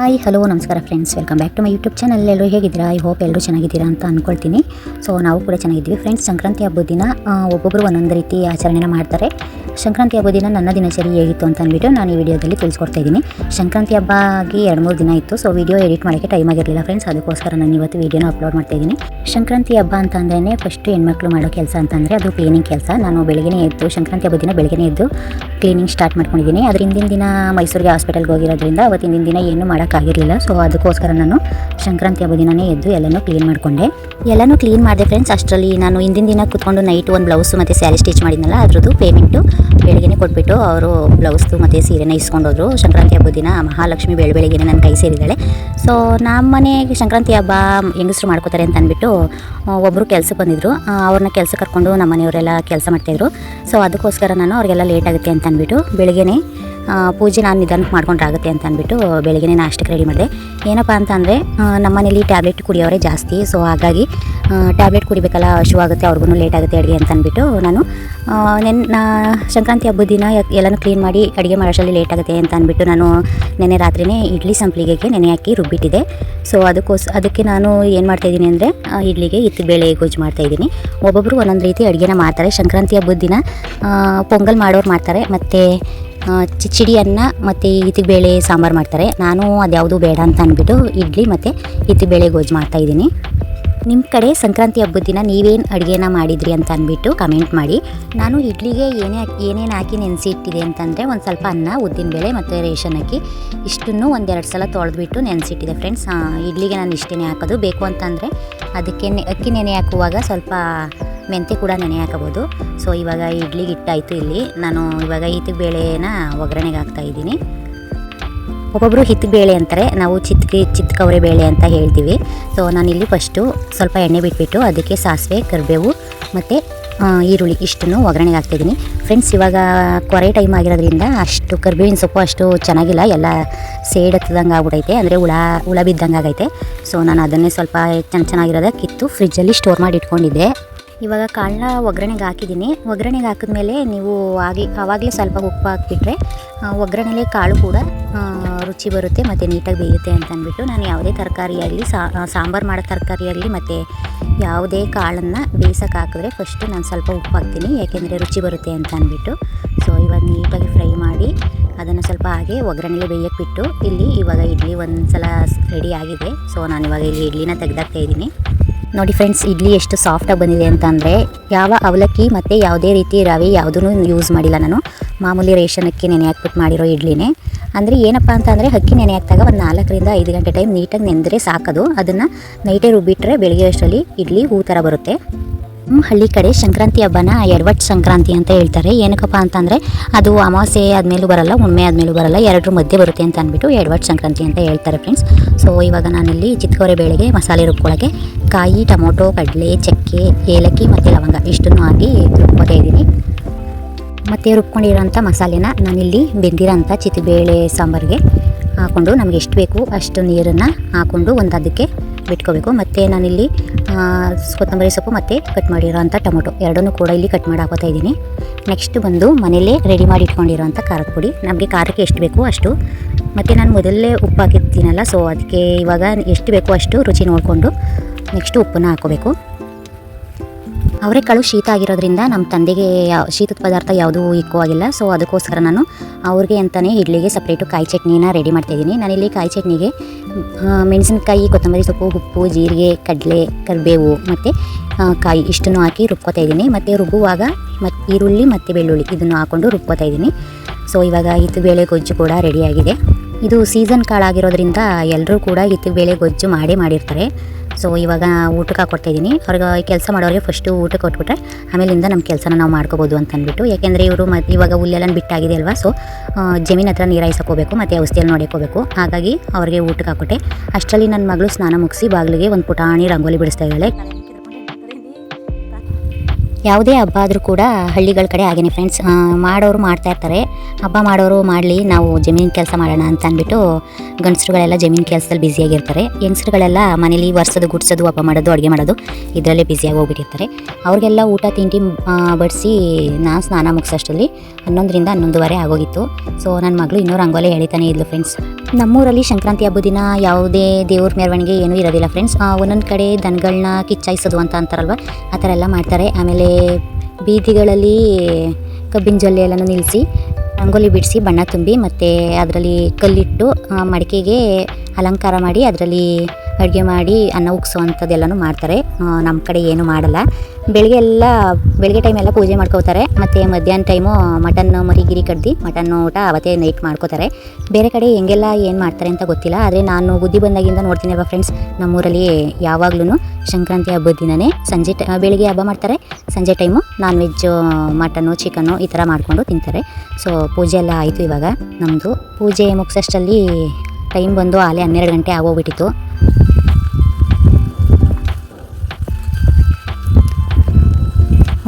Hi hello ನಮಸ್ಕಾರ friends welcome back to my YouTube channel ಎಲ್ಲರೂ ಹೇಗಿದ್ದೀರಾ? ಐ ಹೋಪ್ ಎಲ್ಲರೂ ಚೆನ್ನಾಗಿದ್ದೀರಾ ಅಂತ ಅಂದ್ಕೊಳ್ತೀನಿ ಸೊ ನಾವು ಕೂಡ ಚೆನ್ನಾಗಿದ್ದೀವಿ ಫ್ರೆಂಡ್ಸ್ ಸಂಕ್ರಾಂತಿ ಹಬ್ಬದ ದಿನ ಒಬ್ಬೊಬ್ಬರು ಒಂದೊಂದು ರೀತಿ ಆಚರಣೆನ ಮಾಡ್ತಾರೆ. ಸಂಕ್ರಾಂತಿ ಹಬ್ಬದ ದಿನ ನನ್ನ ದಿನಚರಿ ಹೇಗಿತ್ತು ಅಂತ ಅಂದ್ಬಿಟ್ಟು ನಾನು ಈ ವಿಡಿಯೋದಲ್ಲಿ ತಿಳಿಸ್ಕೊಡ್ತಾ ಇದ್ದೀನಿ. ಸಂಕ್ರಾಂತಿ ಹಬ್ಬ ಆಗಿ ಎರಡು ಮೂರು ದಿನ ಇತ್ತು. ಸೊ ವಿಡಿಯೋ ಎಡಿಟ್ ಮಾಡೋಕ್ಕೆ ಟೈಮ್ ಆಗಿರಲಿಲ್ಲ ಫ್ರೆಂಡ್ಸ್ ಅದಕ್ಕೋಸ್ಕರ ನಾನು ಇವತ್ತು ವಿಡಿಯೋನ ಅಪ್ಲೋಡ್ ಮಾಡ್ತಾ ಇದ್ದೀನಿ. ಸಂಕ್ರಾಂತಿ ಹಬ್ಬ ಅಂತ ಅಂದ್ರೇ ಫಸ್ಟ್ ಹೆಣ್ಮಕ್ಳು ಮಾಡೋ ಕೆಲಸ ಅಂತಂದರೆ ಅದು ಕ್ಲೀನಿಂಗ್ ಕೆಲಸ. ನಾನು ಬೆಳಗ್ಗೆ ಎದ್ದು ಸಂಕ್ರಾಂತಿ ಹಬ್ಬದ ದಿನ ಬೆಳಗ್ಗೆ ಎದ್ದು ಕ್ಲೀನಿಂಗ್ ಸ್ಟಾರ್ಟ್ ಮಾಡ್ಕೊಂಡಿದ್ದೀನಿ. ಅದ್ರ ಹಿಂದಿನ ದಿನ ಮೈಸೂರಿಗೆ ಹಾಸ್ಪಿಟಲ್ಗೆ ಹೋಗಿರೋದ್ರಿಂದ ಅವತ್ತಿನ ದಿನ ಏನು ಮಾಡೋಕ್ಕಾಗಿರಲಿಲ್ಲ ಸೊ ಅದಕ್ಕೋಸ್ಕರ ನಾನು ಸಂಕ್ರಾಂತಿ ಹಬ್ಬದ ದಿನನೇ ಎದ್ದು ಎಲ್ಲನೂ ಕ್ಲೀನ್ ಮಾಡಿಕೊಂಡೆ. ಎಲ್ಲನೂ ಕ್ಲೀನ್ ಮಾಡಿದೆ ಫ್ರೆಂಡ್ಸ್ ಅಷ್ಟರಲ್ಲಿ ನಾನು ಹಿಂದಿನ ದಿನ ಕೂತ್ಕೊಂಡು ನೈಟ್ ಒಂದು ಬ್ಲೌಸು ಮತ್ತು ಸ್ಯಾರಿ ಸ್ಟಿಚ್ ಮಾಡಿದ್ನಲ್ಲ, ಅದರದ್ದು ಪೇಮೆಂಟು ಬೆಳಗ್ಗೆ ಕೊಟ್ಬಿಟ್ಟು ಅವರು ಬ್ಲೌಸ್ದು ಮತ್ತು ಸೀರೆನ ಇಸ್ಕೊಂಡೋದ್ರು. ಸಂಕ್ರಾಂತಿ ಹಬ್ಬದ ದಿನ ಮಹಾಲಕ್ಷ್ಮಿ ಬೆಳ ಬೆಳಗ್ಗೆನೆ ನನ್ನ ಕೈ ಸೇರಿದ್ದಾಳೆ. ಸೊ ನಮ್ಮ ಮನೆಗೆ ಸಂಕ್ರಾಂತಿ ಹಬ್ಬ ಹೆಂಗಸರು ಮಾಡ್ಕೋತಾರೆ ಅಂತ ಅಂದ್ಬಿಟ್ಟು ಒಬ್ಬರು ಕೆಲ್ಸಕ್ಕೆ ಬಂದಿದ್ದರು ಅವ್ರನ್ನ ಕೆಲಸ ಕರ್ಕೊಂಡು ನಮ್ಮ ಮನೆಯವರೆಲ್ಲ ಕೆಲಸ ಮಾಡ್ತಾಯಿದ್ರು ಸೊ ಅದಕ್ಕೋಸ್ಕರ ನಾನು ಅವ್ರಿಗೆಲ್ಲ ಲೇಟ್ ಆಗುತ್ತೆ ಅಂತ ಅಂದ್ಬಿಟ್ಟು ಬೆಳಗ್ಗೆನೇ ಪೂಜೆ ನಾನು ನಿಧಾನಕ್ಕೆ ಮಾಡ್ಕೊಂಡ್ರೆ ಆಗುತ್ತೆ ಅಂತ ಅಂದ್ಬಿಟ್ಟು ಬೆಳಗ್ಗೆನೇ ನಾಷ್ಟಕ್ಕೆ ರೆಡಿ ಮಾಡಿದೆ. ಏನಪ್ಪ ಅಂತ ಅಂದರೆ ನಮ್ಮ ಮನೇಲಿ ಟ್ಯಾಬ್ಲೆಟ್ ಕುಡಿಯೋರೇ ಜಾಸ್ತಿ ಸೊ ಹಾಗಾಗಿ ಟ್ಯಾಬ್ಲೆಟ್ ಕುಡಿಬೇಕಲ್ಲ ಹಶುವಾಗುತ್ತೆ ಅವ್ರಿಗೂ ಲೇಟ್ ಆಗುತ್ತೆ ಅಡುಗೆ ಅಂತ ಅಂದ್ಬಿಟ್ಟು ನಾನು ನೆನ್ನ ಸಂಕ್ರಾಂತಿ ಹಬ್ಬದ ದಿನ ಎಲ್ಲನೂ ಕ್ಲೀನ್ ಮಾಡಿ ಅಡುಗೆ ಮಾಡೋಷ್ಟರಲ್ಲಿ ಲೇಟ್ ಆಗುತ್ತೆ ಅಂತ ಅಂದ್ಬಿಟ್ಟು ನಾನು ನೆನೆ ರಾತ್ರಿನೇ ಇಡ್ಲಿ ಸಂಪ್ಲಿಗೆಗೆ ನೆನೆ ಹಾಕಿ ರುಬ್ಬಿಟ್ಟಿದೆ ಸೊ ಅದಕ್ಕೋಸ್, ಅದಕ್ಕೆ ನಾನು ಏನು ಮಾಡ್ತಾಯಿದ್ದೀನಿ ಅಂದರೆ ಇಡ್ಲಿಗೆ ಇತ್ತು ಬೇಳೆ ಗೊಜ್ಜು ಮಾಡ್ತಾಯಿದ್ದೀನಿ. ಒಬ್ಬೊಬ್ಬರು ಒಂದೊಂದು ರೀತಿ ಅಡುಗೆನ ಮಾಡ್ತಾರೆ. ಸಂಕ್ರಾಂತಿ ಹಬ್ಬದ ದಿನ ಪೊಂಗಲ್ ಮಾಡೋರು ಮಾಡ್ತಾರೆ. ಮತ್ತು ಚಿಚಿಡಿ ಅನ್ನ ಮತ್ತು ಬೇಳೆ ಸಾಂಬಾರು ಮಾಡ್ತಾರೆ. ನಾನು ಅದ್ಯಾವುದು ಬೇಡ ಅಂತ ಅಂದ್ಬಿಟ್ಟು ಇಡ್ಲಿ ಮತ್ತು ಇತ್ತಿಬೇಳೆ ಗೊಜ್ಜು ಮಾಡ್ತಾಯಿದ್ದೀನಿ ನಿಮ್ಮ ಕಡೆ ಸಂಕ್ರಾಂತಿ ಹಬ್ಬದ ದಿನ ನೀವೇನು ಅಡುಗೆನ ಮಾಡಿದ್ರಿ ಅಂತ ಅಂದ್ಬಿಟ್ಟು ಕಮೆಂಟ್ ಮಾಡಿ. ನಾನು ಇಡ್ಲಿಗೆ ಏನೇ ಏನೇನು ಹಾಕಿ ನೆನೆಸಿಟ್ಟಿದೆ ಅಂತಂದರೆ ಒಂದು ಸ್ವಲ್ಪ ಅನ್ನ ಉದ್ದಿನಬೇಳೆ ಮತ್ತು ರೇಷನ್ ಅಕ್ಕಿ ಇಷ್ಟನ್ನು ಒಂದೆರಡು ಸಲ ತೊಳೆದ್ಬಿಟ್ಟು ನೆನೆಸಿಟ್ಟಿದೆ ಫ್ರೆಂಡ್ಸ್ ಇಡ್ಲಿಗೆ ನಾನು ಇಷ್ಟೇ ಹಾಕೋದು. ಬೇಕು ಅಂತಂದರೆ ಅದಕ್ಕೆ ಅಕ್ಕಿ ನೆನೆ ಹಾಕುವಾಗ ಸ್ವಲ್ಪ ಮೆಂತೆ ಕೂಡ ನೆನೆ ಹಾಕಬೋದು. ಸೊ ಇವಾಗ ಇಡ್ಲಿಗೆ ಇಟ್ಟಾಯಿತು ಇಲ್ಲಿ. ನಾನು ಇವಾಗ ಈತಿ ಬೇಳೆನ ಒಗ್ಗರಣೆಗೆ ಹಾಕ್ತಾ ಇದ್ದೀನಿ. ಒಬ್ಬೊಬ್ಬರು ಬೇಳೆ ಅಂತಾರೆ, ನಾವು ಚಿತ್ಕಿ, ಚಿತ್ಕವರೆ ಬೇಳೆ ಅಂತ ಹೇಳ್ತೀವಿ. ಸೊ ನಾನಿಲ್ಲಿ ಫಸ್ಟು ಸ್ವಲ್ಪ ಎಣ್ಣೆ ಬಿಟ್ಬಿಟ್ಟು ಅದಕ್ಕೆ ಸಾಸಿವೆ, ಕರಿಬೇವು ಮತ್ತು ಈರುಳ್ಳಿ ಇಷ್ಟನ್ನು ಒಗ್ಗರಣೆಗೆ ಹಾಕ್ತಿದ್ದೀನಿ. ಫ್ರೆಂಡ್ಸ್ ಇವಾಗ ಕೊರೆ ಟೈಮ್ ಆಗಿರೋದ್ರಿಂದ ಅಷ್ಟು ಕರ್ಬೇವಿನ ಸೊಪ್ಪು ಅಷ್ಟು ಚೆನ್ನಾಗಿಲ್ಲ. ಎಲ್ಲ ಸೇಡ್ ಹತ್ತದಂಗೆ ಆಗ್ಬಿಟ್ಟೈತೆ ಅಂದರೆ ಹುಳ ಹುಳ ಬಿದ್ದಂಗೆ ಆಗೈತೆ. ಸೊ ನಾನು ಅದನ್ನೇ ಸ್ವಲ್ಪ ಚೆನ್ನ ಚೆನ್ನಾಗಿರೋದ ಕಿತ್ತು ಫ್ರಿಜ್ಜಲ್ಲಿ ಸ್ಟೋರ್ ಮಾಡಿ ಇಟ್ಕೊಂಡಿದ್ದೆ. ಇವಾಗ ಕಾಳನ್ನ ಒಗ್ಗರಣೆಗೆ ಹಾಕಿದ್ದೀನಿ. ಒಗ್ಗರಣೆಗೆ ಹಾಕಿದ್ಮೇಲೆ ನೀವು ಆಗಿ ಆವಾಗಲೇ ಸ್ವಲ್ಪ ಉಪ್ಪು ಹಾಕಿಬಿಟ್ರೆ ಒಗ್ಗರಣೆಲೆ ಕಾಳು ಕೂಡ ರುಚಿ ಬರುತ್ತೆ, ಮತ್ತು ನೀಟಾಗಿ ಬೇಯುತ್ತೆ ಅಂತ ಅಂದ್ಬಿಟ್ಟು ನಾನು ಯಾವುದೇ ತರಕಾರಿಯಾಗಲಿ ಸಾಂಬಾರು ಮಾಡೋ ತರಕಾರಿಯಾಗಲಿ ಮತ್ತು ಯಾವುದೇ ಕಾಳನ್ನು ಬೇಯಿಸೋಕೆ ಹಾಕಿದ್ರೆ ಫಸ್ಟು ನಾನು ಸ್ವಲ್ಪ ಉಪ್ಪು ಹಾಕ್ತೀನಿ, ಯಾಕೆಂದರೆ ರುಚಿ ಬರುತ್ತೆ ಅಂತ ಅಂದ್ಬಿಟ್ಟು ಸೊ ಇವಾಗ ನೀಟಾಗಿ ಫ್ರೈ ಮಾಡಿ ಅದನ್ನು ಸ್ವಲ್ಪ ಹಾಗೆ ಒಗ್ಗರಣೆಗೆ ಬೇಯಕ್ಕೆ ಬಿಟ್ಟು, ಇಲ್ಲಿ ಇವಾಗ ಇಡ್ಲಿ ಒಂದು ಸಲ ರೆಡಿ ಆಗಿದೆ. ಸೊ ನಾನು ಇವಾಗ ಇಲ್ಲಿ ಇಡ್ಲಿನ ತೆಗೆದಾಕ್ತಾ ಇದ್ದೀನಿ. ನೋಡಿ ಫ್ರೆಂಡ್ಸ್ ಇಡ್ಲಿ ಎಷ್ಟು ಸಾಫ್ಟಾಗಿ ಬಂದಿದೆ ಅಂತಂದರೆ ಯಾವ ಅವಲಕ್ಕಿ ಮತ್ತು ಯಾವುದೇ ರೀತಿ ರವೆ ಯಾವುದೂ ಯೂಸ್ ಮಾಡಿಲ್ಲ ನಾನು. ಮಾಮೂಲಿ ರೇಷನ್ ಅಕ್ಕಿ ನೆನೆ ಹಾಕ್ಬಿಟ್ಟು ಮಾಡಿರೋ ಇಡ್ಲಿನೇ. ಅಂದರೆ ಏನಪ್ಪ ಅಂತ ಅಂದರೆ ಅಕ್ಕಿ ನೆನೆ ಹಾಕಿದಾಗ ಒಂದು ನಾಲ್ಕರಿಂದ ಐದು ಗಂಟೆ ಟೈಮ್ ನೀಟಾಗಿ ನೆಂದರೆ ಸಾಕೋದು. ಅದನ್ನು ನೈಟೇ ರುಬ್ಬಿಟ್ರೆ ಬೆಳಿಗ್ಗೆ ಅಷ್ಟರಲ್ಲಿ ಇಡ್ಲಿ, ಹೂ ಥರ ಬರುತ್ತೆ. ನಮ್ಮ ಹಳ್ಳಿ ಕಡೆ ಸಂಕ್ರಾಂತಿ ಹಬ್ಬನ ಎಡವಟ್ಟು ಸಂಕ್ರಾಂತಿ ಅಂತ ಹೇಳ್ತಾರೆ. ಏನಕ್ಕಪ್ಪ ಅಂತಂದರೆ ಅದು ಅಮಾವಾಸ್ಯೆ ಆದಮೇಲೂ ಬರಲ್ಲ ಹುಣ್ಮೆ ಆದಮೇಲೂ ಬರಲ್ಲ, ಎರಡರ ಮಧ್ಯೆ ಬರುತ್ತೆ ಅಂತ ಅಂದ್ಬಿಟ್ಟು ಎಡವಟ್ಟು ಸಂಕ್ರಾಂತಿ ಅಂತ ಹೇಳ್ತಾರೆ ಫ್ರೆಂಡ್ಸ್ ಸೊ ಇವಾಗ ನಾನಿಲ್ಲಿ ಚಿತ್ಕೋರೆ ಬೇಳೆಗೆ ಮಸಾಲೆ ರುಬ್ಕೊಳ್ಳೋಕ್ಕೆ ಕಾಯಿ, ಟೊಮೊಟೊ, ಕಡಲೆ, ಚಕ್ಕೆ, ಏಲಕ್ಕಿ ಮತ್ತು ಲವಂಗ ಇಷ್ಟನ್ನು ಹಾಕಿ ರುಬ್ಕೋತಾ ಇದ್ದೀನಿ. ಮತ್ತು ರುಬ್ಕೊಂಡಿರೋಂಥ ಮಸಾಲೆನ ನಾನಿಲ್ಲಿ ಬೆಂದಿರೋಂಥ ಚಿತ್ರಬೇಳೆ ಸಾಂಬಾರಿಗೆ ಹಾಕ್ಕೊಂಡು ನಮಗೆ ಎಷ್ಟು ಬೇಕು ಅಷ್ಟು ನೀರನ್ನು ಹಾಕ್ಕೊಂಡು ಒಂದು ಅದಕ್ಕೆ ಬಿಟ್ಕೋಬೇಕು. ಮತ್ತು ನಾನಿಲ್ಲಿ ಕೊತ್ತಂಬರಿ ಸೊಪ್ಪು ಮತ್ತು ಕಟ್ ಮಾಡಿರೋಂಥ ಟೊಮೊಟೊ. ಎರಡನ್ನೂ ಕೂಡ ಇಲ್ಲಿ ಕಟ್ ಮಾಡಿ ಹಾಕೋತಾ ಇದ್ದೀನಿ. ನೆಕ್ಸ್ಟ್ ಬಂದು ಮನೆಯಲ್ಲೇ ರೆಡಿ ಮಾಡಿ ಇಟ್ಕೊಂಡಿರೋಂಥ ಖಾರದ ಪುಡಿ. ನಮಗೆ ಖಾರಕ್ಕೆ ಎಷ್ಟು ಬೇಕು ಅಷ್ಟು. ಮತ್ತು ನಾನು ಮೊದಲೇ ಉಪ್ಪು ಹಾಕಿರ್ತೀನಲ್ಲ ಸೊ ಅದಕ್ಕೆ ಇವಾಗ ಎಷ್ಟು ಬೇಕು ಅಷ್ಟು ರುಚಿ ನೋಡಿಕೊಂಡು ನೆಕ್ಸ್ಟು ಉಪ್ಪನ್ನು ಹಾಕೋಬೇಕು ಅವರೆಕಾಳು ಶೀತ ಆಗಿರೋದ್ರಿಂದ ನಮ್ಮ ತಂದೆಗೆ ಶೀತದ ಪದಾರ್ಥ ಯಾವುದೂ ಇಕ್ಕುವಾಗಿಲ್ಲ ಸೊ ಅದಕ್ಕೋಸ್ಕರ ನಾನು ಅವ್ರಿಗೆ ಅಂತಲೇ ಇಡ್ಲಿಗೆ ಸಪ್ರೇಟು ಕಾಯಿ ಚಟ್ನಿನ ರೆಡಿ ಮಾಡ್ತಾಯಿದ್ದೀನಿ ನಾನಿಲ್ಲಿ ಕಾಯಿ ಚಟ್ನಿಗೆ ಮೆಣಸಿನಕಾಯಿ ಮೆಣಸಿನ್ಕಾಯಿ, ಕೊತ್ತಂಬರಿ ಸೊಪ್ಪು, ಉಪ್ಪು, ಜೀರಿಗೆ, ಕಡಲೆ, ಕರಿಬೇವು ಮತ್ತು ಕಾಯಿ ಇಷ್ಟನ್ನು ಹಾಕಿ ರುಬ್ಕೋತಾ ಇದ್ದೀನಿ. ಮತ್ತು ರುಬ್ಬುವಾಗ ಮತ್ತು ಈರುಳ್ಳಿ ಮತ್ತು ಬೆಳ್ಳುಳ್ಳಿ ಇದನ್ನು ಹಾಕ್ಕೊಂಡು ರುಬ್ಕೋತಾ ಇದ್ದೀನಿ. ಸೊ ಇವಾಗ ಇದು ಬೇಳೆ ಗೊಜ್ಜು ಕೂಡ ರೆಡಿಯಾಗಿದೆ ಇದು ಸೀಸನ್ ಕಾಳಾಗಿರೋದ್ರಿಂದ ಎಲ್ಲರೂ ಕೂಡ ಇತ್ತು ಬೇಳೆ ಗೊಜ್ಜು ಮಾಡಿ ಮಾಡಿರ್ತಾರೆ. ಸೊ ಇವಾಗ ಊಟಕ್ಕೆ ಹಾಕ್ಕೊಡ್ತಾಯಿದ್ದೀನಿ ಅವ್ರಿಗೆ ಕೆಲಸ ಮಾಡೋರಿಗೆ ಫಸ್ಟು ಊಟಕ್ಕೆ ಕೊಟ್ಬಿಟ್ರೆ ಆಮೇಲಿಂದ ನಮ್ಮ ಕೆಲಸನ ನಾವು ಮಾಡ್ಕೋಬೋದು ಅಂತ ಅಂದ್ಬಿಟ್ಟು ಯಾಕೆಂದರೆ ಇವರು ಮ, ಇವಾಗ ಹುಲ್ಲೆಲ್ಲ ಬಿಟ್ಟಾಗಿದೆ ಅಲ್ವಾ? ಸೊ ಜಮೀನ್ ಹತ್ರ ನೀರಾಯಿಸ್ಕೋಬೇಕು ಮತ್ತು ಔಷಧಿಯಲ್ಲಿ ನೋಡ್ಕೋಬೇಕು ಹಾಗಾಗಿ ಅವ್ರಿಗೆ ಊಟಕ್ಕೆ ಹಾಕ್ಕೊಟ್ಟೆ ಅಷ್ಟರಲ್ಲಿ ನನ್ನ ಮಗಳು ಸ್ನಾನ ಮುಗಿಸಿ ಬಾಗಿಲಿಗೆ ಒಂದು ಪುಟಾಣಿ ರಂಗೋಲಿ ಬಿಡಿಸ್ತಾ ಇದ್ದಾಳೆ. ಯಾವುದೇ ಹಬ್ಬ ಆದರೂ ಕೂಡ ಹಳ್ಳಿಗಳ ಕಡೆ ಹಾಗೇನೆ ಫ್ರೆಂಡ್ಸ್ ಮಾಡೋರು ಮಾಡ್ತಾ ಇರ್ತಾರೆ. ಹಬ್ಬ ಮಾಡೋರು ಮಾಡಲಿ, ನಾವು ಜಮೀನು ಕೆಲಸ ಮಾಡೋಣ ಅಂತ ಅಂದ್ಬಿಟ್ಟು ಗಂಡಸರುಗಳೆಲ್ಲ ಜಮೀನು ಕೆಲಸದಲ್ಲಿ ಬ್ಯುಸಿಯಾಗಿರ್ತಾರೆ ಹೆಂಗಸರುಗಳೆಲ್ಲ ಮನೇಲಿ ವರ್ಸೋದು ಗುಡ್ಸೋದು, ಹಬ್ಬ ಮಾಡೋದು, ಅಡುಗೆ ಮಾಡೋದು, ಇದರಲ್ಲೇ ಬ್ಯುಸಿಯಾಗಿ ಹೋಗ್ಬಿಟ್ಟಿರ್ತಾರೆ. ಅವ್ರಿಗೆಲ್ಲ ಊಟ, ತಿಂಡಿ ಬಡಿಸಿ ನಾನು ಸ್ನಾನ ಮುಗಿಸೋಷ್ಟರಲ್ಲಿ ಹನ್ನೊಂದರಿಂದ ಹನ್ನೊಂದುವರೆ ಆಗೋಗಿತ್ತು. ಸೊ ನನ್ನ ಮಗಳು ಇನ್ನೂ ರಂಗೋಲೆ ಎಳಿತಾನೆ ಇದ್ಲು ಫ್ರೆಂಡ್ಸ್ ನಮ್ಮೂರಲ್ಲಿ ಸಂಕ್ರಾಂತಿ ಹಬ್ಬದ ದಿನ ಯಾವುದೇ ದೇವ್ರ ಮೆರವಣಿಗೆ ಏನೂ ಇರೋದಿಲ್ಲ ಫ್ರೆಂಡ್ಸ್ ಒಂದೊಂದು ಕಡೆ ದನಗಳನ್ನ ಕಿಚ್ಚಾಯಿಸೋದು ಅಂತ ಅಂತಾರಲ್ವ, ಆ ಥರ ಎಲ್ಲ ಮಾಡ್ತಾರೆ. ಆಮೇಲೆ ಬೀದಿಗಳಲ್ಲಿ ಕಬ್ಬಿನ ಜೊಲ್ಲೆ ಎಲ್ಲನೂ ನಿಲ್ಲಿಸಿ, ರಂಗೋಲಿ ಬಿಡಿಸಿ, ಬಣ್ಣ ತುಂಬಿ ಮತ್ತು ಅದರಲ್ಲಿ ಕಲ್ಲಿಟ್ಟು ಮಡಿಕೆಗೆ ಅಲಂಕಾರ ಮಾಡಿ ಅದರಲ್ಲಿ ಅಡುಗೆ ಮಾಡಿ ಅನ್ನ ಉಗ್ಸೋವಂಥದ್ದೆಲ್ಲನೂ ಮಾಡ್ತಾರೆ. ನಮ್ಮ ಕಡೆ ಏನು ಮಾಡಲ್ಲ. ಬೆಳಗ್ಗೆ ಎಲ್ಲ, ಬೆಳಗ್ಗೆ ಟೈಮ್ ಎಲ್ಲ ಪೂಜೆ ಮಾಡ್ಕೋತಾರೆ ಮತ್ತು ಮಧ್ಯಾಹ್ನ ಟೈಮು ಮಟನ್ ಮರಿ ಗಿರಿ ಕಡ್ದು, ಮಟನ್ ಊಟ ಅವತ್ತೇ ನೈಟ್ ಮಾಡ್ಕೋತಾರೆ ಬೇರೆ ಕಡೆ ಹೆಂಗೆಲ್ಲ ಏನು ಮಾಡ್ತಾರೆ ಅಂತ ಗೊತ್ತಿಲ್ಲ. ಆದರೆ ನಾನು ಬುದ್ಧಿ ಬಂದಾಗಿಂದ ನೋಡ್ತೀನಿ ಅಲ್ವಾ ಫ್ರೆಂಡ್ಸ್ ನಮ್ಮೂರಲ್ಲಿ ಯಾವಾಗ್ಲೂ ಸಂಕ್ರಾಂತಿ ಹಬ್ಬದ ದಿನವೇ ಸಂಜೆ ಟ, ಬೆಳಿಗ್ಗೆ ಹಬ್ಬ ಮಾಡ್ತಾರೆ. ಸಂಜೆ time non veg mutton chicken ಈ ಥರ ಮಾಡಿಕೊಂಡು ತಿಂತಾರೆ. ಸೊ ಪೂಜೆ ಎಲ್ಲ ಆಯಿತು ಇವಾಗ. ನಮ್ಮದು ಪೂಜೆ ಮುಗಿಸೋಷ್ಟರಲ್ಲಿ ಟೈಮ್ ಬಂದು ಆಲೆ ಹನ್ನೆರಡು ಗಂಟೆ ಆಗೋಗ್ಬಿಟ್ಟಿತ್ತು.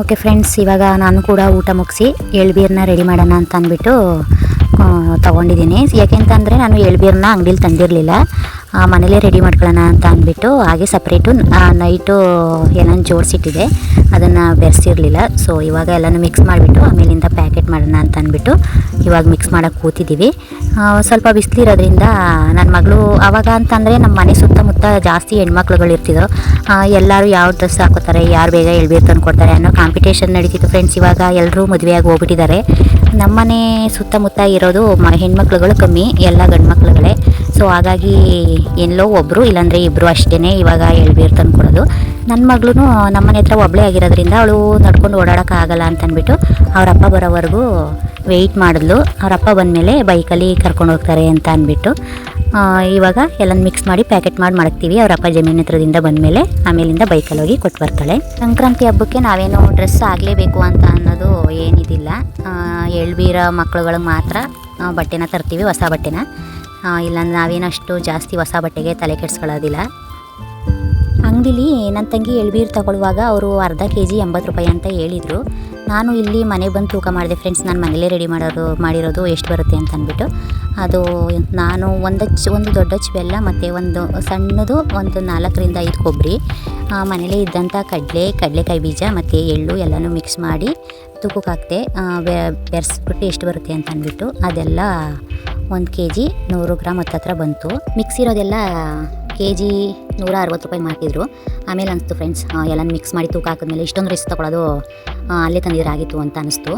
ಓಕೆ ಫ್ರೆಂಡ್ಸ್ ಇವಾಗ ನಾನು ಕೂಡ ಊಟ ಮುಗಿಸಿ ಎಳ್ಬೀರನ್ನ ರೆಡಿ ಮಾಡೋಣ ಅಂತ ಅಂದ್ಬಿಟ್ಟು ತಗೊಂಡಿದ್ದೀನಿ. ಯಾಕೆಂತಂದರೆ ನಾನು ಎಳ್ಬೀರನ್ನ ಅಂಗಡೀಲಿ ತಂದಿರಲಿಲ್ಲ. ಮನೇಲೇ ರೆಡಿ ಮಾಡ್ಕೊಳ್ಳೋಣ ಅಂತ ಅಂದ್ಬಿಟ್ಟು ಹಾಗೆ ಸಪ್ರೇಟು ನೈಟು ಏನನ್ನು ಜೋಡಿಸಿಟ್ಟಿದೆ. ಅದನ್ನು ಬೆರೆಸಿರಲಿಲ್ಲ. ಸೊ ಇವಾಗ ಎಲ್ಲನೂ ಮಿಕ್ಸ್ ಮಾಡಿಬಿಟ್ಟು ಆಮೇಲಿಂದ ಪ್ಯಾಕೆಟ್ ಮಾಡೋಣ ಅಂತ ಅಂದ್ಬಿಟ್ಟು ಇವಾಗ ಮಿಕ್ಸ್ ಮಾಡೋಕ್ಕೆ ಕೂತಿದ್ದೀವಿ ಸ್ವಲ್ಪ ಬಿಸಿಲಿರೋದ್ರಿಂದ ನನ್ನ ಮಗಳು ಆವಾಗ ಅಂತಂದರೆ ನಮ್ಮ ಮನೆ ಸುತ್ತಮುತ್ತ ಜಾಸ್ತಿ ಹೆಣ್ಮಕ್ಳುಗಳು ಇರ್ತಿದ್ರು. ಎಲ್ಲರೂ ಯಾವ ಡ್ರೆಸ್ ಹಾಕೋತಾರೆ, ಯಾರು ಬೇಗ ಎಳ್ಬೀರು ತಂದು ಅನ್ನೋ ಕಾಂಪಿಟೇಷನ್ ನಡೀತಿತ್ತು ಫ್ರೆಂಡ್ಸ್ ಇವಾಗ ಎಲ್ಲರೂ ಮದುವೆಯಾಗಿ ಹೋಗ್ಬಿಟ್ಟಿದ್ದಾರೆ. ನಮ್ಮನೆ ಸುತ್ತಮುತ್ತ ಇರೋದು ಮ, ಹೆಣ್ಮಕ್ಳುಗಳು ಕಮ್ಮಿ, ಎಲ್ಲ ಗಂಡು ಮಕ್ಳುಗಳೇ ಸೊ ಹಾಗಾಗಿ ಎಲ್ಲೋ ಒಬ್ಬರು ಇಲ್ಲಾಂದರೆ ಇಬ್ಬರು ಅಷ್ಟೇ ಇವಾಗ ಎಳ್ಬೀರು ತಂದು ಕೊಡೋದು. ನನ್ನ ಮಗಳು ನಮ್ಮನೆ ಹತ್ರ ಒಬ್ಬಳೇ ಆಗಿರೋದ್ರಿಂದ ಅವಳು ನಡ್ಕೊಂಡು ಓಡಾಡೋಕ್ಕಾಗಲ್ಲ ಅಂತ ಅಂದ್ಬಿಟ್ಟು ಅವರಪ್ಪ ಬರೋವರೆಗೂ ವೆಯ್ಟ್ ಮಾಡಿದ್ಲು. ಅವರಪ್ಪ ಬಂದಮೇಲೆ ಬೈಕಲ್ಲಿ ಕರ್ಕೊಂಡು ಹೋಗ್ತಾರೆ ಅಂತ ಅಂದ್ಬಿಟ್ಟು ಇವಾಗ ಎಲ್ಲ ಮಿಕ್ಸ್ ಮಾಡಿ ಪ್ಯಾಕೆಟ್ ಮಾಡಿ ಮಾಡ್ತೀವಿ ಅವರಪ್ಪ ಜಮೀನ್ ಹತ್ರದಿಂದ ಬಂದಮೇಲೆ ಆಮೇಲಿಂದ ಬೈಕಲ್ಲಿ ಹೋಗಿ ಕೊಟ್ಟು ಬರ್ತಾಳೆ. ಸಂಕ್ರಾಂತಿ ಹಬ್ಬಕ್ಕೆ ನಾವೇನು ಡ್ರೆಸ್ ಆಗಲೇಬೇಕು ಅಂತ ಅನ್ನೋದು ಏನಿದಿಲ್ಲ. ಎಳ್ಬೀರ ಮಕ್ಕಳುಗಳಿಗೆ ಮಾತ್ರ ಬಟ್ಟೆನ ತರ್ತೀವಿ ಹೊಸ ಬಟ್ಟೆನ. ಇಲ್ಲಾಂದ್ರೆ ನಾವೇನಷ್ಟು ಜಾಸ್ತಿ ಹೊಸ ಬಟ್ಟೆಗೆ ತಲೆ ಕೆಡಿಸ್ಕೊಳ್ಳೋದಿಲ್ಲ. ಅಂಗಡಿಲಿ ನನ್ನ ತಂಗಿ ಎಳ್ಬೀರು ತಗೊಳ್ಳುವಾಗ ಅವರು ಅರ್ಧ ಕೆ ಜಿ ಎಂಬತ್ತು ರೂಪಾಯಿ ಅಂತ ಹೇಳಿದರು. ನಾನು ಇಲ್ಲಿ ಮನೆಗೆ ಬಂದು ತೂಕ ಮಾಡಿದೆ ಫ್ರೆಂಡ್ಸ್ ನಾನು ಮನೇಲೇ ರೆಡಿ ಮಾಡೋದು, ಮಾಡಿರೋದು ಎಷ್ಟು ಬರುತ್ತೆ ಅಂತ ಅಂದ್ಬಿಟ್ಟು. ಅದು ನಾನು ಒಂದು ಹಚ್ಚು ಒಂದು ದೊಡ್ಡ ಹಚ್ಚು ಬೆಲ್ಲ ಮತ್ತು ಒಂದು ಸಣ್ಣದು ಒಂದು ನಾಲ್ಕರಿಂದ ಐದು ಕೊಬ್ಬರಿ ಮನೇಲೇ ಇದ್ದಂಥ ಕಡಲೆ, ಕಡಲೆಕಾಯಿ ಬೀಜ ಮತ್ತು ಎಳ್ಳು ಎಲ್ಲನೂ ಮಿಕ್ಸ್ ಮಾಡಿ ತೂಕಕ್ಕೆ ಹಾಕ್ತೆ ಬೆರೆಸ್ಬಿಟ್ಟು ಎಷ್ಟು ಬರುತ್ತೆ ಅಂತ ಅಂದ್ಬಿಟ್ಟು ಅದೆಲ್ಲ ಒಂದು ಕೆ ಜಿ ನೂರು ಗ್ರಾಮ್ ಹತ್ತತ್ರ ಬಂತು. ಮಿಕ್ಸ್ ಇರೋದೆಲ್ಲ ಕೆ ಜಿ ನೂರ ಅರವತ್ತು ರೂಪಾಯಿ ಮಾಡ್ತಿದ್ರು ಆಮೇಲೆ ಅನಿಸ್ತು ಫ್ರೆಂಡ್ಸ್ ಎಲ್ಲ ಮಿಕ್ಸ್ ಮಾಡಿ ತೂಕ ಹಾಕಿದ್ಮೇಲೆ ಇಷ್ಟೊಂದು ರಿಸ್ಕ್ ತೊಗೊಳ್ಳೋದು ಅಲ್ಲೇ ತಂದಿರಾಗಿತ್ತು ಅಂತ ಅನಿಸ್ತು.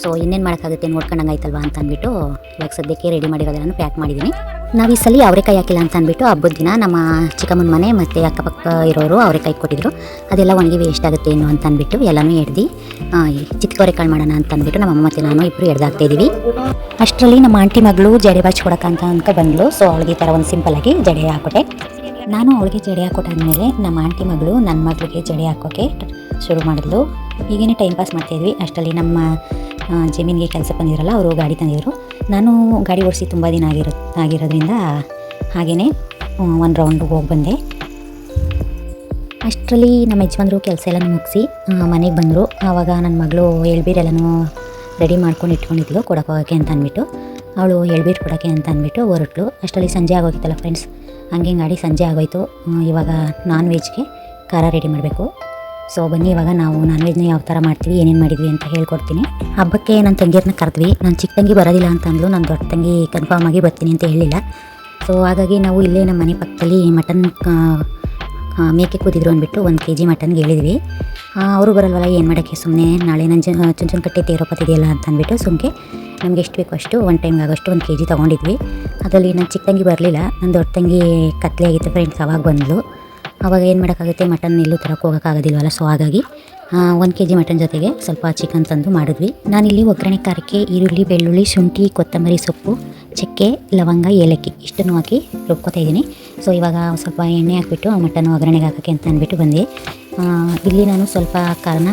ಸೊ ಇನ್ನೇನು ಮಾಡೋಕ್ಕಾಗುತ್ತೆ ನೋಡ್ಕೊಂಡಂಗೆ ಆಯ್ತಲ್ವಾ ಅಂತ ಅಂದ್ಬಿಟ್ಟು ಇವಾಗ ಸದ್ಯಕ್ಕೆ ರೆಡಿ ಮಾಡಿರೋದನ್ನು ಪ್ಯಾಕ್ ಮಾಡಿದ್ದೀನಿ ನಾವು ಈ ಸಲ ಅವರೆಕಾಯಿ ಹಾಕಿಲ್ಲ ಅಂತ ಅಂದ್ಬಿಟ್ಟು ಹಬ್ಬದ ದಿನ ನಮ್ಮ ಚಿಕ್ಕಮ್ಮನ ಮನೆ ಮತ್ತು ಅಕ್ಕಪಕ್ಕ ಇರೋರು ಅವರೆಕಾಯಿ ಕೊಟ್ಟಿದ್ರು. ಅದೆಲ್ಲ ಒಣಗಿ ವೇಸ್ಟ್ ಆಗುತ್ತೆ ಏನು ಅಂತ ಅಂದ್ಬಿಟ್ಟು ಎಲ್ಲನೂ ಎಡ್ದು ಚಿತ್ಕೋರೆಕಾಯಿ ಮಾಡೋಣ ಅಂತ ಅಂದ್ಬಿಟ್ಟು ನಮ್ಮ ಮತ್ತು ನಾನು ಇಬ್ಬರು ಎಡ್ದಾಗ್ತಾ ಇದ್ದೀವಿ ಅಷ್ಟರಲ್ಲಿ ನಮ್ಮ ಆಂಟಿ ಮಗಳು ಜಡೆ ಬಾಚಿ ಕೊಡೋಕ್ಕಂತ ಅನ್ಕೊ ಬಂದಳು. ಸೊ ಅವಳಿಗೆ ಈ ಥರ ಒಂದು ಸಿಂಪಲ್ಲಾಗಿ ಜಡೆ ಹಾಕ್ಕೊಟ್ಟೆ. ನಾನು ಅವಳಿಗೆ ಜಡೆ ಹಾಕೊಟ್ಟಾದ್ಮೇಲೆ ನಮ್ಮ ಆಂಟಿ ಮಗಳು ನನ್ನ ಮಗಳಿಗೆ ಜಡೆ ಹಾಕೋಕ್ಕೆ ಶುರು ಮಾಡಿದ್ಲು. ಈಗೇನೆ ಟೈಮ್ ಪಾಸ್ ಮಾಡ್ತಾಯಿದ್ವಿ ಅಷ್ಟರಲ್ಲಿ ನಮ್ಮ ಜಮೀನಿಗೆ ಕೆಲಸ ಬಂದಿರಲ್ಲ ಅವರು ಗಾಡಿ ತಂದಿದ್ರು. ನಾನು ಗಾಡಿ ಓಡಿಸಿ ತುಂಬ ದಿನ ಆಗಿರೋ, ಆಗಿರೋದ್ರಿಂದ ಹಾಗೆಯೇ ಒಂದು ರೌಂಡ್ ಹೋಗಿ ಬಂದೆ. ಅಷ್ಟರಲ್ಲಿ ನಮ್ಮ ಯಜಮಾನ್ರು ಕೆಲಸ ಎಲ್ಲ ಮುಗಿಸಿ ಮನೆಗೆ ಬಂದರು. ಆವಾಗ ನನ್ನ ಮಗಳು ಎಳ್ಬೀರೆಲ್ಲನೂ ರೆಡಿ ಮಾಡ್ಕೊಂಡು ಇಟ್ಕೊಂಡಿದ್ಲು ಕೊಡೋಕೆ ಹೋಗೋಕ್ಕೆ ಅಂತ ಅಂದ್ಬಿಟ್ಟು. ಅವಳು ಎಳ್ಬೀರು ಕೊಡೋಕ್ಕೆ ಅಂತ ಅಂದ್ಬಿಟ್ಟು ಹೊರಟ್ಲು. ಅಷ್ಟರಲ್ಲಿ ಸಂಜೆ ಆಗೋಗಿತ್ತಲ್ಲ ಫ್ರೆಂಡ್ಸ್ ಹಂಗೆ ಗಾಡಿ ಸಂಜೆ ಆಗೋಯ್ತು. ಇವಾಗ ನಾನ್ ವೆಜ್ಗೆ ಖಾರ ರೆಡಿ ಮಾಡಬೇಕು. ಸೊ ಬನ್ನಿ, ಇವಾಗ ನಾವು ನಾನ್ ವೆಜ್ನ ಯಾವ ಥರ ಮಾಡ್ತೀವಿ, ಏನೇನು ಮಾಡಿದ್ವಿ ಅಂತ ಹೇಳ್ಕೊಡ್ತೀನಿ. ಹಬ್ಬಕ್ಕೆ ನನ್ನ ತಂಗಿಯರನ್ನ ಕರೆದ್ವಿ. ನನ್ನ ಚಿಕ್ಕ ತಂಗಿ ಬರೋದಿಲ್ಲ ಅಂತ ಅಂದ್ಲು. ನನ್ನ ದೊಡ್ಡ ತಂಗಿ ಕನ್ಫರ್ಮ್ ಆಗಿ ಬರ್ತೀನಿ ಅಂತ ಹೇಳಿಲ್ಲ. ಸೊ ಹಾಗಾಗಿ ನಾವು ಇಲ್ಲೇ ನಮ್ಮ ಮನೆ ಪಕ್ಕದಲ್ಲಿ ಮಟನ್ ಮೇಕೆ ಕೂದಿದ್ರು ಅಂದ್ಬಿಟ್ಟು ಒಂದು ಕೆ ಜಿ ಮಟನ್ಗೆ ಹೇಳಿದ್ವಿ. ಅವರು ಬರಲ್ವಲ್ಲ, ಏನು ಮಾಡೋಕ್ಕೆ? ಸುಮ್ಮನೆ ನಾಳೆ ನನ್ನ ಚುಂಚನ ಕಟ್ಟೆ ತೇರೋಪತ್ತಿದೆಯಲ್ಲ ಅಂತ ಅಂದ್ಬಿಟ್ಟು ಸುಮ್ಮನೆ ನಮಗೆ ಎಷ್ಟು ಬೇಕು ಅಷ್ಟು ಒನ್ ಟೈಮ್ಗೆ ಆಗೋಷ್ಟು ಒಂದು ಕೆ ಜಿ ತೊಗೊಂಡಿದ್ವಿ. ಅದರಲ್ಲಿ ನನ್ನ ಚಿಕ್ಕ ತಂಗಿ ಬರಲಿಲ್ಲ. ನನ್ನ ದೊಡ್ಡ ತಂಗಿ ಕತ್ಲೆ ಆಗಿತ್ತು ಫ್ರೆಂಡ್ಸ್ ಅವಾಗ ಬಂದಳು ಅವಾಗ ಏನು ಮಾಡೋಕ್ಕಾಗುತ್ತೆ? ಮಟನ್ ಎಲ್ಲೂ ತರಕ್ಕೆ ಹೋಗೋಕ್ಕಾಗೋದಿಲ್ವಲ್ಲ? ಸೊ ಹಾಗಾಗಿ ಒಂದು ಕೆ ಜಿ ಮಟನ್ ಜೊತೆಗೆ ಸ್ವಲ್ಪ ಚಿಕನ್ ತಂದು ಮಾಡಿದ್ವಿ. ನಾನಿಲ್ಲಿ ಒಗ್ಗರಣೆ ಖಾರಕ್ಕೆ ಈರುಳ್ಳಿ, ಬೆಳ್ಳುಳ್ಳಿ, ಶುಂಠಿ, ಕೊತ್ತಂಬರಿ ಸೊಪ್ಪು, ಚಕ್ಕೆ, ಲವಂಗ, ಏಲಕ್ಕಿ ಇಷ್ಟನ್ನು ಹಾಕಿ ರುಬ್ಕೊತಾ ಇದ್ದೀನಿ. ಸೊ ಇವಾಗ ಸ್ವಲ್ಪ ಎಣ್ಣೆ ಹಾಕ್ಬಿಟ್ಟು ಆ ಮಟನ್ ಒಗ್ಗರಣೆಗೆ ಹಾಕೋಕ್ಕೆ ಅಂತ ಅಂದ್ಬಿಟ್ಟು ಬಂದೆ ಇಲ್ಲಿ ನಾನು ಸ್ವಲ್ಪ ಕಾರಣ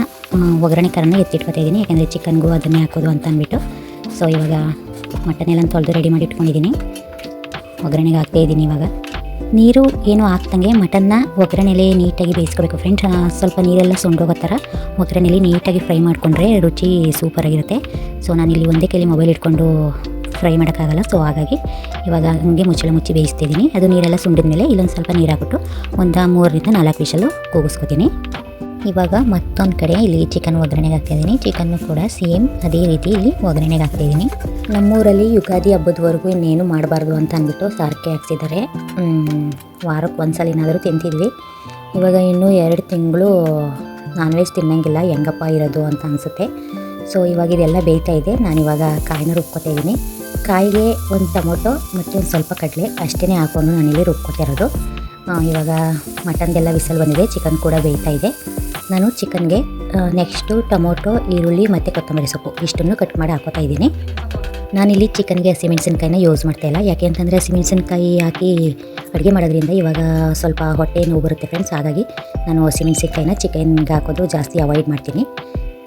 ಒಗ್ಗರಣೆ ಕಾರಣ ಎತ್ತಿಟ್ಕೊತಾ ಇದ್ದೀನಿ. ಯಾಕೆಂದರೆ ಚಿಕನ್ಗೂ ಅದನ್ನೇ ಹಾಕೋದು ಅಂತ ಅಂದ್ಬಿಟ್ಟು ಸೊ ಇವಾಗ ಮಟನ್ ಎಲ್ಲ ತೊಳೆದು ರೆಡಿ ಮಾಡಿ ಇಟ್ಕೊಂಡಿದ್ದೀನಿ. ಒಗ್ಗರಣೆಗೆ ಹಾಕ್ತಾ ಇದ್ದೀನಿ ಇವಾಗ. ನೀರು ಏನು ಹಾಕ್ದಂಗೆ ಮಟನ್ನ ಒಗ್ಗರಣೆಲೆ ನೀಟಾಗಿ ಬೇಯಿಸ್ಕೋಬೇಕು ಫ್ರೆಂಡ್ಸ್ ಸ್ವಲ್ಪ ನೀರೆಲ್ಲ ಸುಂಡೋಗೋ ಥರ ಒಗ್ಗರಣೆಲಿ ನೀಟಾಗಿ ಫ್ರೈ ಮಾಡಿಕೊಂಡ್ರೆ ರುಚಿ ಸೂಪರಾಗಿರುತ್ತೆ ಸೊ ನಾನಿಲ್ಲಿ ಒಂದೇ ಕೈಲಿ ಮೊಬೈಲ್ ಇಟ್ಕೊಂಡು ಫ್ರೈ ಮಾಡೋಕ್ಕಾಗಲ್ಲ. ಸೊ ಹಾಗಾಗಿ ಇವಾಗ ಹಂಗೆ ಮುಚ್ಚಳ ಮುಚ್ಚಿ ಬೇಯಿಸ್ತಿದ್ದೀನಿ. ಅದು ನೀರೆಲ್ಲ ಸುಂಡಿದ ಮೇಲೆ ಇಲ್ಲೊಂದು ಸ್ವಲ್ಪ ನೀರು ಹಾಕ್ಬಿಟ್ಟು ಒಂದು ಮೂರರಿಂದ ನಾಲ್ಕು ವಿಷಲು ಕೂಗಿಸ್ಕೊತೀನಿ. ಇವಾಗ ಮತ್ತೊಂದು ಕಡೆ ಇಲ್ಲಿ ಚಿಕನ್ ಒಗ್ಗರಣೆಗೆ ಹಾಕ್ತಾಯಿದ್ದೀನಿ ಚಿಕನ್ನು ಕೂಡ ಸೇಮ್ ಅದೇ ರೀತಿ ಇಲ್ಲಿ ಒಗ್ಗರಣೆಗೆ ಹಾಕ್ತಿದ್ದೀನಿ ನಮ್ಮೂರಲ್ಲಿ ಯುಗಾದಿ ಹಬ್ಬದವರೆಗೂ ಇನ್ನೇನು ಮಾಡಬಾರ್ದು ಅಂತ ಅಂದ್ಬಿಟ್ಟು ಸಾರಿಗೆ ಹಾಕ್ಸಿದ್ದಾರೆ. ವಾರಕ್ಕೆ ವಾರಕ್ಕೆ ಒಂದ್ಸಲ ಏನಾದರೂ ತಿಂತಿದ್ವಿ. ಇವಾಗ ಇನ್ನೂ ಎರಡು ತಿಂಗಳು ನಾನ್ ವೆಜ್ ತಿನ್ನಂಗಿಲ್ಲ, ಹೆಂಗಪ್ಪ ಇರೋದು ಅಂತ ಅನಿಸುತ್ತೆ. ಸೊ ಇವಾಗ ಇದೆಲ್ಲ ಬೇಯ್ತಾ ಇದೆ. ನಾನಿವಾಗ ಕಾಯಿನ ರುಬ್ಕೊತಾ ಇದ್ದೀನಿ. ಕಾಯಿಗೆ ಒಂದು ಟೊಮೊಟೊ ಮತ್ತು ಒಂದು ಸ್ವಲ್ಪ ಕಡಲೆ ಅಷ್ಟೇ ಹಾಕೊಂಡು ನಾನಿಲ್ಲಿ ರುಬ್ಕೊತಾ ಇರೋದು. ಇವಾಗ ಮಟನ್ದೆಲ್ಲ ವಿಸಲ್ ಬಂದಿದೆ. ಚಿಕನ್ ಕೂಡ ಬೇಯ್ತಾ ಇದೆ. ನಾನು ಚಿಕನ್ಗೆ ನೆಕ್ಸ್ಟು ಟೊಮೊಟೊ, ಈರುಳ್ಳಿ ಮತ್ತು ಕೊತ್ತಂಬರಿ ಸೊಪ್ಪು ಇಷ್ಟನ್ನು ಕಟ್ ಮಾಡಿ ಹಾಕೋತಾ ಇದ್ದೀನಿ. ನಾನಿಲ್ಲಿ ಚಿಕನ್ಗೆ ಹಸಿಮೆಣಸಿನ್ಕಾಯಿನ ಯೂಸ್ ಮಾಡ್ತಾ ಇಲ್ಲ. ಯಾಕೆ ಅಂತಂದರೆ ಹಸಿಮೆಣಸಿನ್ಕಾಯಿ ಹಾಕಿ ಅಡುಗೆ ಮಾಡೋದ್ರಿಂದ ಇವಾಗ ಸ್ವಲ್ಪ ಹೊಟ್ಟೆ ನೋವು ಬರುತ್ತೆ ಫ್ರೆಂಡ್ಸ್ ಹಾಗಾಗಿ ನಾನು ಹಸಿಮೆಣಸಿನ್ಕಾಯಿನ ಚಿಕನ್ಗೆ ಹಾಕೋದು ಜಾಸ್ತಿ ಅವಾಯ್ಡ್ ಮಾಡ್ತೀನಿ.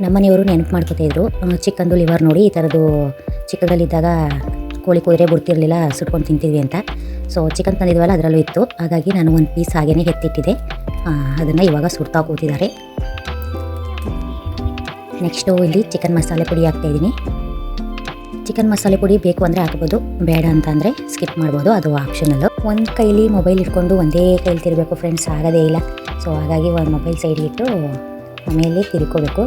ನಮ್ಮನೆಯವರು ನೆನಪು ಮಾಡ್ಕೊತಾಯಿದ್ರು ಚಿಕನ್ದು ಲಿವರ್ ನೋಡಿ ಈ ಥರದ್ದು ಚಿಕ್ಕದಲ್ಲಿದ್ದಾಗ ಕೋಳಿ ಕುದುರೆ ಬಿಡ್ತಿರ್ಲಿಲ್ಲ, ಸುಟ್ಕೊಂಡು ತಿಂತಿದ್ವಿ ಅಂತ. ಸೊ ಚಿಕನ್ ತಂದಿದ್ವಲ್ಲ, ಅದರಲ್ಲೂ ಇತ್ತು. ಹಾಗಾಗಿ ನಾನು ಒಂದು ಪೀಸ್ ಹಾಗೆಯೇ ಎತ್ತಿಟ್ಟಿದ್ದೆ. ಅದನ್ನು ಇವಾಗ ಸುಡ್ತಾ ಕೂತಿದ್ದಾರೆ ನೆಕ್ಸ್ಟು ಇಲ್ಲಿ ಚಿಕನ್ ಮಸಾಲೆ ಪುಡಿ ಹಾಕ್ತಾಯಿದ್ದೀನಿ ಚಿಕನ್ ಮಸಾಲೆ ಪುಡಿ ಬೇಕು ಅಂದರೆ ಹಾಕ್ಬೋದು, ಬೇಡ ಅಂತ ಅಂದರೆ ಸ್ಕಿಪ್ ಮಾಡ್ಬೋದು, ಅದು ಆಪ್ಷನಲ್ಲು ಒಂದು ಕೈಲಿ ಮೊಬೈಲ್ ಇಟ್ಕೊಂಡು ಒಂದೇ ಕೈಲಿ ತಿರಬೇಕು ಫ್ರೆಂಡ್ಸ್ ಆಗೋದೇ ಇಲ್ಲ. ಸೊ ಹಾಗಾಗಿ ಒಂದು ಮೊಬೈಲ್ ಸೈಡ್ ಇಟ್ಟು ಆಮೇಲೆ ತಿರ್ಕೋಬೇಕು.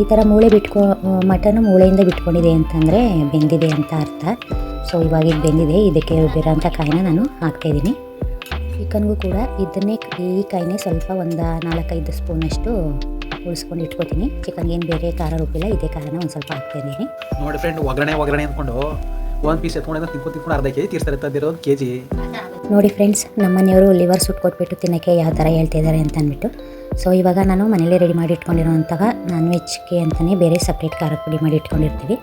ಈ ಥರ ಮೂಳೆ ಬಿಟ್ಕೊ ಮಟನು ಮೂಳೆಯಿಂದ ಬಿಟ್ಕೊಂಡಿದೆ ಅಂತಂದರೆ ಬೆಂದಿದೆ ಅಂತ ಅರ್ಥ. ಸೊ ಇವಾಗ ಇದು ಬೆಂದಿದೆ, ಇದಕ್ಕೆ ರುಬ್ಬಿರೋಂಥ ಕಾಯಿನ ನಾನು ಹಾಕ್ತಾಯಿದ್ದೀನಿ ಚಿಕನ್ಗೂ ಕೂಡ ಇದನ್ನೇ ಈ ಕಾಯಿನೇ ಸ್ವಲ್ಪ ಒಂದು ನಾಲ್ಕೈದು ಸ್ಪೂನಷ್ಟು ಉಳಿಸ್ಕೊಂಡು ಇಟ್ಕೊತೀನಿ. ಚಿಕನ್ಗೆ ಏನು ಬೇರೆ ಖಾರ ರುಬ್ಬಿಲ್ಲ ಇದೇ ಖಾರನ ಒಂದು ಸ್ವಲ್ಪ ಹಾಕ್ತಾಯಿದ್ದೀನಿ ನೋಡಿ ಫ್ರೆಂಡ್ ಒಗ್ಗರಣೆ ಒಗ್ಗರಣೆ ಅಂದ್ಕೊಂಡು ಒಂದು ಪೀಸ್ ಎತ್ಕೊಂಡು ತಿನ್ಕೊಂಡು ತಿನ್ಕೊಂಡು ಅರ್ಧ ಕೆ ಜಿ ತೀರ್ಸ್ತಾರೆ ತಂದಿರೋದು ಕೆ ಜಿ ನೋಡಿ ಫ್ರೆಂಡ್ಸ್ ನಮ್ಮ ಮನೆಯವರು ಲಿವರ್ ಸುಟ್ಟು ಕೊಟ್ಬಿಟ್ಟು ತಿನ್ನೋಕ್ಕೆ ಯಾವ ಥರ ಹೇಳ್ತಿದ್ದಾರೆ ಅಂತ ಅಂದ್ಬಿಟ್ಟು. ಸೊ ಇವಾಗ ನಾನು ಮನೇಲೇ ರೆಡಿ ಮಾಡಿ ಇಟ್ಕೊಂಡಿರೋಂತಹ ನಾನ್ ವೆಜ್ಗೆ ಅಂತಲೇ ಬೇರೆ ಸಪ್ರೇಟ್ ಖಾರದ ಪುಡಿ ಮಾಡಿ ಇಟ್ಕೊಂಡಿರ್ತೀವಿ.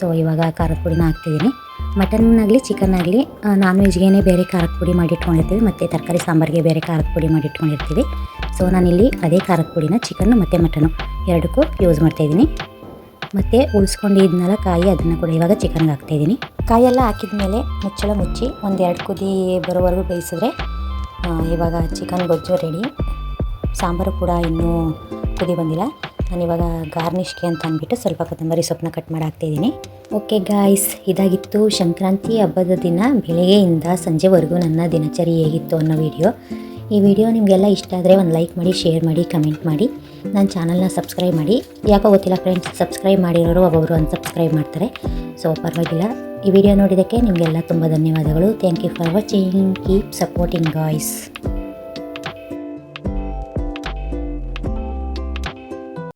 ಸೊ ಇವಾಗ ಖಾರದ ಪುಡಿನ ಹಾಕ್ತಿದ್ದೀನಿ. ಮಟನ್ ಆಗಲಿ ಚಿಕನ್ ಆಗಲಿ ನಾನ್ ವೆಜ್ಗೇನೆ ಬೇರೆ ಖಾರದ ಪುಡಿ ಮಾಡಿಟ್ಕೊಂಡಿರ್ತೀವಿ, ಮತ್ತು ತರಕಾರಿ ಸಾಂಬಾರಿಗೆ ಬೇರೆ ಖಾರದ ಪುಡಿ ಮಾಡಿ ಇಟ್ಕೊಂಡಿರ್ತೀವಿ ಸೊ ನಾನಿಲ್ಲಿ ಅದೇ ಖಾರದ ಪುಡಿನ ಚಿಕನ್ನು ಮತ್ತು ಮಟನು ಎರಡಕ್ಕೂ ಯೂಸ್ ಮಾಡ್ತಾಯಿದ್ದೀನಿ ಮತ್ತು ಉಳಿಸ್ಕೊಂಡಿದ್ನಲ್ಲ ಕಾಯಿ, ಅದನ್ನು ಕೂಡ ಇವಾಗ ಚಿಕನ್ಗೆ ಹಾಕ್ತಾಯಿದ್ದೀನಿ ಕಾಯೆಲ್ಲ ಹಾಕಿದ ಮೇಲೆ ಮುಚ್ಚಳ ಮುಚ್ಚಿ ಒಂದೆರಡು ಕುದಿ ಬರೋವರೆಗೂ ಬೇಯಿಸಿದ್ರೆ ಇವಾಗ ಚಿಕನ್ ಗೊಜ್ಜು ರೆಡಿ ಸಾಂಬಾರು ಕೂಡ ಇನ್ನೂ ಕುದಿ ಬಂದಿಲ್ಲ. ನಾನಿವಾಗ ಗಾರ್ನಿಷ್ಗೆ ಅಂತ ಅಂದ್ಬಿಟ್ಟು ಸ್ವಲ್ಪ ಕೊತ್ತಂಬರಿ ಸೊಪ್ಪನ್ನ ಕಟ್ ಮಾಡಾಕ್ತಿದ್ದೀನಿ ಓಕೆ ಗಾಯ್ಸ್ ಇದಾಗಿತ್ತು ಸಂಕ್ರಾಂತಿ ಹಬ್ಬದ ದಿನ. ಬೆಳಗ್ಗೆಯಿಂದ ಸಂಜೆವರೆಗೂ ನನ್ನ ದಿನಚರಿ ಹೇಗಿತ್ತು ಅನ್ನೋ ವಿಡಿಯೋ ಈ ವಿಡಿಯೋ ನಿಮಗೆಲ್ಲ ಇಷ್ಟ ಆದರೆ ಒಂದು ಲೈಕ್ ಮಾಡಿ ಶೇರ್ ಮಾಡಿ ಕಮೆಂಟ್ ಮಾಡಿ. ನನ್ನ ಚಾನಲ್ನ ಸಬ್ಸ್ಕ್ರೈಬ್ ಮಾಡಿ. ಯಾಕೋ ಗೊತ್ತಿಲ್ಲ ಫ್ರೆಂಡ್ಸ್ ಸಬ್ಸ್ಕ್ರೈಬ್ ಮಾಡಿರೋರು ಒಬ್ಬೊಬ್ಬರು ಅನ್ಸಬ್ಸ್ಕ್ರೈಬ್ ಮಾಡ್ತಾರೆ. ಸೊ ಪರವಾಗಿಲ್ಲ. ಈ ವಿಡಿಯೋ ನೋಡಿದ್ದಕ್ಕೆ ನಿಮಗೆಲ್ಲ ತುಂಬ ಧನ್ಯವಾದಗಳು. Thank you for watching keep supporting guys